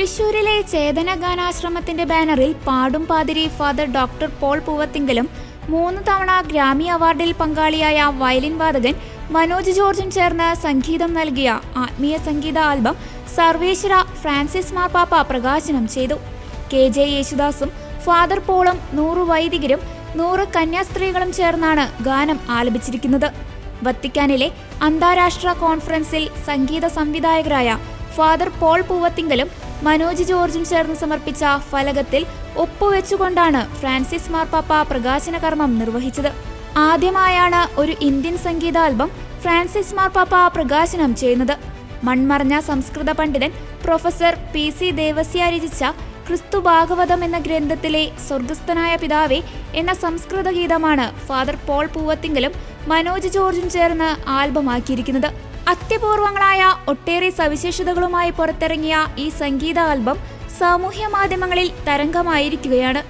തൃശൂരിലെ ചേതന ഗാനാശ്രമത്തിന്റെ ബാനറിൽ പാടും പാതിരി ഫാദർ ഡോക്ടർ പോൾ പൂവത്തിങ്കലും മൂന്ന് തവണ ഗ്രാമി അവാർഡിൽ പങ്കാളിയായ വയലിൻ വാദകൻ മനോജ് ജോർജും ചേർന്ന് സംഗീതം നൽകിയ ആത്മീയ സംഗീത ആൽബം സർവേശ്വര ഫ്രാൻസിസ് മാർപ്പാപ്പ പ്രകാശനം ചെയ്തു. കെ ജെ യേശുദാസും ഫാദർ പോളും നൂറ് വൈദികരും നൂറ് കന്യാസ്ത്രീകളും ചേർന്നാണ് ഗാനം ആലപിച്ചിരിക്കുന്നത്. വത്തിക്കാനിലെ അന്താരാഷ്ട്ര കോൺഫറൻസിൽ സംഗീത സംവിധായകരായ ഫാദർ പോൾ പൂവത്തിങ്കലും മനോജ് ജോർജും ചേർന്ന് സമർപ്പിച്ച ഫലകത്തിൽ ഒപ്പുവെച്ചുകൊണ്ടാണ് ഫ്രാൻസിസ് മാർപ്പാപ്പ പ്രകാശന കർമ്മം നിർവഹിച്ചത്. ആദ്യമായാണ് ഒരു ഇന്ത്യൻ സംഗീതാൽബം ഫ്രാൻസിസ് മാർപ്പാപ്പ പ്രകാശനം ചെയ്യുന്നത്. മൺമറഞ്ഞ സംസ്കൃത പണ്ഡിതൻ പ്രൊഫസർ പി സി ദേവസ്യ രചിച്ച ക്രിസ്തു ഭാഗവതം എന്ന ഗ്രന്ഥത്തിലെ സ്വർഗസ്ഥനായ പിതാവേ എന്ന സംസ്കൃത ഗീതമാണ് ഫാദർ പോൾ പൂവത്തിങ്കലും മനോജ് ജോർജും ചേർന്ന് ആൽബമാക്കിയിരിക്കുന്നത്. അത്യപൂർവങ്ങളായ ഒട്ടേറെ സവിശേഷതകളുമായി പുറത്തിറങ്ങിയ ഈ സംഗീത ആൽബം സാമൂഹ്യ മാധ്യമങ്ങളിൽ തരംഗമായിരിക്കുകയാണ്.